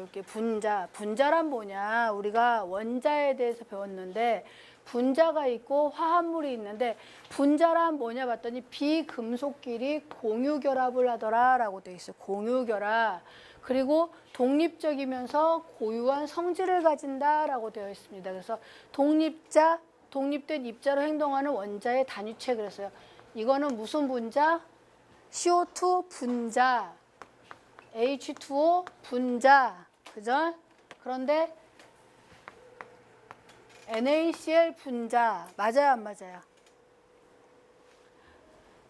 이렇게 분자, 분자란 뭐냐? 우리가 원자에 대해서 배웠는데 분자가 있고 화합물이 있는데 분자란 뭐냐 봤더니 비금속끼리 공유 결합을 하더라라고 돼 있어요. 공유 결합. 그리고 독립적이면서 고유한 성질을 가진다라고 되어 있습니다. 그래서 독립자, 독립된 입자로 행동하는 원자의 단위체 그랬어요. 이거는 무슨 분자? CO2 분자. H2O 분자. 그죠? 그런데 NaCl 분자. 맞아요, 안 맞아요?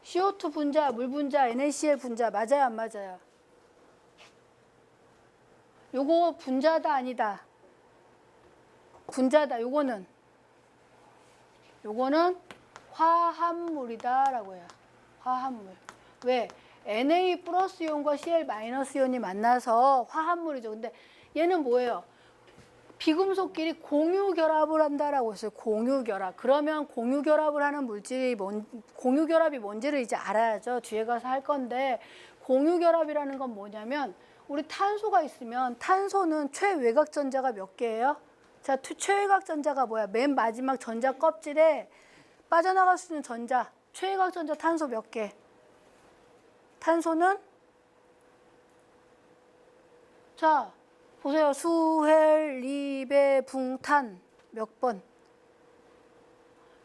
CO2 분자, 물 분자, NaCl 분자. 맞아요, 안 맞아요? 요거 분자다 아니다. 분자다. 요거는 요거는 화합물이다라고 해요. 화합물. 왜? Na 플러스 이온과 Cl 마이너스 이온이 만나서 화합물이죠. 근데 얘는 뭐예요? 비금속끼리 공유 결합을 한다라고 했어요. 공유 결합. 그러면 공유 결합을 하는 물질이 뭔 공유 결합이 뭔지를 이제 알아야죠. 뒤에 가서 할 건데 공유 결합이라는 건 뭐냐면 우리 탄소가 있으면 탄소는 최외곽 전자가 몇 개예요? 자, 투- 최외곽 전자가 뭐야? 맨 마지막 전자 껍질에 빠져나갈 수 있는 전자. 최외곽 전자 탄소 몇 개? 탄소는 자, 보세요. 수헬, 리베, 붕탄 몇 번?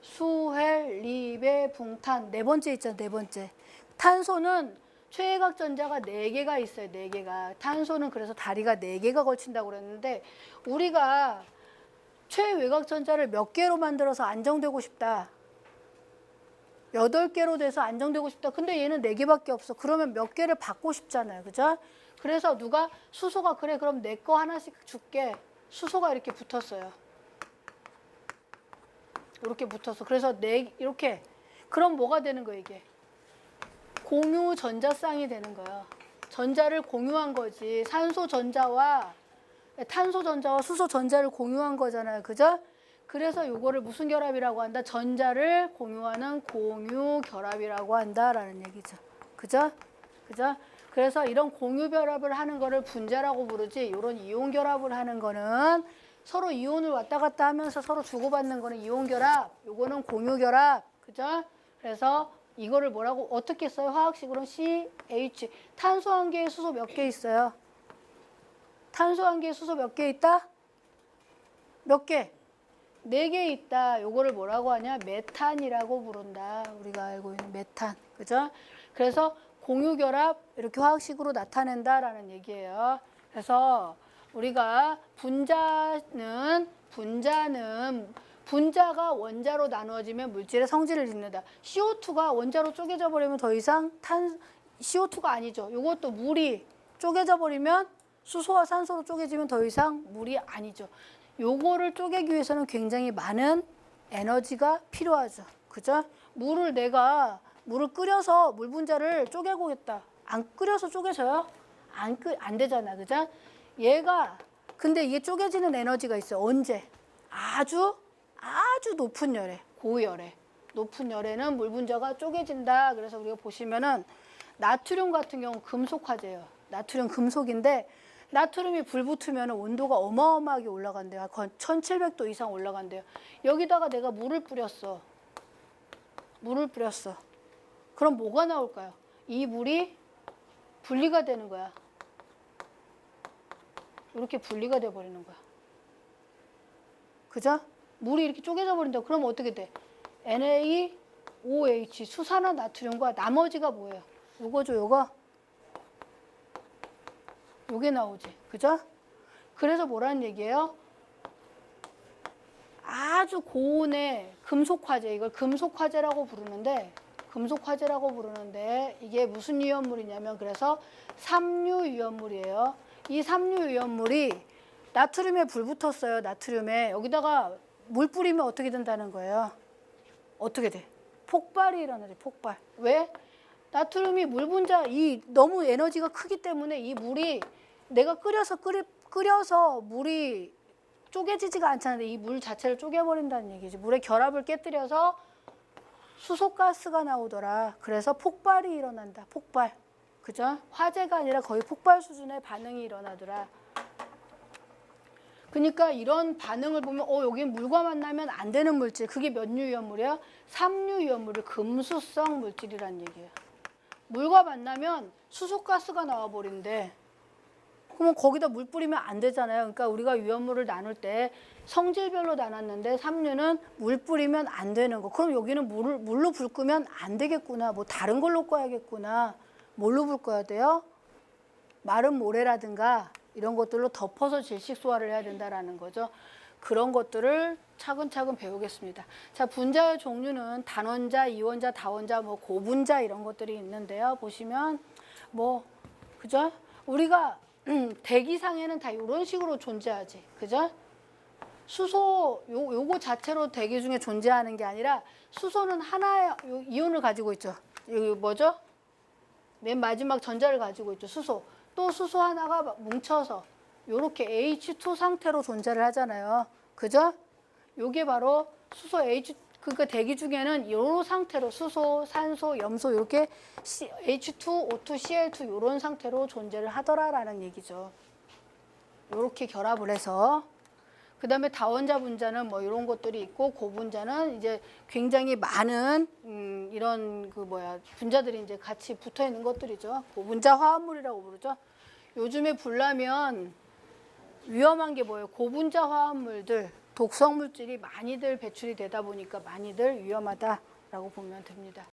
수헬, 리베, 붕탄 네 번째 있잖아, 네 번째. 탄소는 최외곽 전자가 네 개가 있어요, 네 개가. 탄소는 그래서 다리가 네 개가 걸친다고 그랬는데 우리가 최외곽 전자를 몇 개로 만들어서 안정되고 싶다. 여덟 개로 돼서 안정되고 싶다. 근데 얘는 네 개밖에 없어. 그러면 몇 개를 받고 싶잖아요. 그죠? 그래서 누가 수소가 그래 그럼 내 거 하나씩 줄게. 수소가 이렇게 붙었어요. 이렇게 붙어서 그래서 네 이렇게 그럼 뭐가 되는 거예요 이게 공유 전자쌍이 되는 거예요. 전자를 공유한 거지 산소 전자와 탄소 전자와 수소 전자를 공유한 거잖아요. 그죠? 그래서 요거를 무슨 결합이라고 한다? 전자를 공유하는 공유 결합이라고 한다라는 얘기죠. 그죠? 그죠? 그래서 이런 공유 결합을 하는 거를 분자라고 부르지 이런 이온 결합을 하는 거는 서로 이온을 왔다 갔다 하면서 서로 주고받는 거는 이온 결합, 요거는 공유 결합. 그죠? 그래서 이거를 뭐라고 어떻게 써요? 화학식으로 CH. 탄소 한 개에 수소 몇 개 있어요? 탄소 한 개에 수소 몇 개 있다? 몇 개? 네 개 있다. 요거를 뭐라고 하냐? 메탄이라고 부른다. 우리가 알고 있는 메탄. 그죠? 그래서 공유 결합 이렇게 화학식으로 나타낸다라는 얘기예요. 그래서 우리가 분자는 분자는 분자가 원자로 나누어지면 물질의 성질을 짓는다. CO2가 원자로 쪼개져 버리면 더 이상 탄 CO2가 아니죠. 이것도 물이 쪼개져 버리면 수소와 산소로 쪼개지면 더 이상 물이 아니죠. 요거를 쪼개기 위해서는 굉장히 많은 에너지가 필요하죠. 그죠? 물을 내가 물을 끓여서 물 분자를 쪼개고 있다. 안 끓여서 쪼개져요? 안, 끓, 안 되잖아. 그죠? 얘가 근데 이게 쪼개지는 에너지가 있어요. 언제? 아주 아주 높은 열에, 고열에. 높은 열에는 물 분자가 쪼개진다. 그래서 우리가 보시면은 나트륨 같은 경우 금속 화재예요. 나트륨 금속인데 나트륨이 불 붙으면 온도가 어마어마하게 올라간대요. 건 1700도 이상 올라간대요. 여기다가 내가 물을 뿌렸어. 물을 뿌렸어. 그럼 뭐가 나올까요? 이 물이 분리가 되는 거야. 이렇게 분리가 돼 버리는 거야. 그죠? 물이 이렇게 쪼개져 버린다. 그럼 어떻게 돼? NaOH 수산화 나트륨과 나머지가 뭐예요? 요거죠, 요거. 요게 나오지. 그죠? 그래서 뭐라는 얘기예요? 아주 고온의 금속 화재, 이걸 금속 화재라고 부르는데, 금속 화재라고 부르는데, 이게 무슨 유연물이냐면, 그래서 삼류 유연물이에요. 이 삼류 유연물이 나트륨에 불 붙었어요, 나트륨에. 여기다가 물 뿌리면 어떻게 된다는 거예요? 어떻게 돼? 폭발이 일어나지, 폭발. 왜? 나트륨이 물 분자, 이 너무 에너지가 크기 때문에 이 물이 내가 끓여서 끓이, 끓여서 물이 쪼개지지가 않잖아요. 이 물 자체를 쪼개버린다는 얘기지. 물의 결합을 깨뜨려서 수소가스가 나오더라. 그래서 폭발이 일어난다. 폭발. 그죠? 화재가 아니라 거의 폭발 수준의 반응이 일어나더라. 그러니까 이런 반응을 보면 어 여기 물과 만나면 안 되는 물질 그게 몇 류 위험물이야? 삼류 위험물이 금수성 물질이란 얘기예요. 물과 만나면 수소가스가 나와 버린대. 그러면 거기다 물 뿌리면 안 되잖아요. 그러니까 우리가 위험물을 나눌 때 성질별로 나눴는데 삼류는 물 뿌리면 안 되는 거. 그럼 여기는 물을 물로 불 끄면 안 되겠구나. 뭐 다른 걸로 꺼야겠구나. 뭘로 불 꺼야 돼요? 마른 모래라든가 이런 것들로 덮어서 질식 소화를 해야 된다라는 거죠. 그런 것들을 차근차근 배우겠습니다. 자, 분자의 종류는 단원자, 이원자, 다원자, 뭐 고분자 이런 것들이 있는데요. 보시면 뭐 그죠? 우리가 대기상에는 다 이런 식으로 존재하지. 그죠? 수소 요 요거 자체로 대기 중에 존재하는 게 아니라 수소는 하나의 요 이온을 가지고 있죠. 이거 뭐죠? 맨 마지막 전자를 가지고 있죠. 수소. 또 수소 하나가 뭉쳐서 요렇게 H2 상태로 존재를 하잖아요. 그죠? 요게 바로 수소 H 그러니까 대기 중에는 요 상태로 수소, 산소, 염소 이렇게 H2, O2, Cl2 요런 상태로 존재를 하더라라는 얘기죠. 요렇게 결합을 해서 그 다음에 다원자 분자는 뭐 이런 것들이 있고 고분자는 이제 굉장히 많은 음, 이런 그 뭐야 분자들이 이제 같이 붙어 있는 것들이죠. 고분자 화합물이라고 부르죠. 요즘에 불나면 위험한 게 뭐예요? 고분자 화합물들, 독성 물질이 많이들 배출이 되다 보니까 많이들 위험하다라고 보면 됩니다.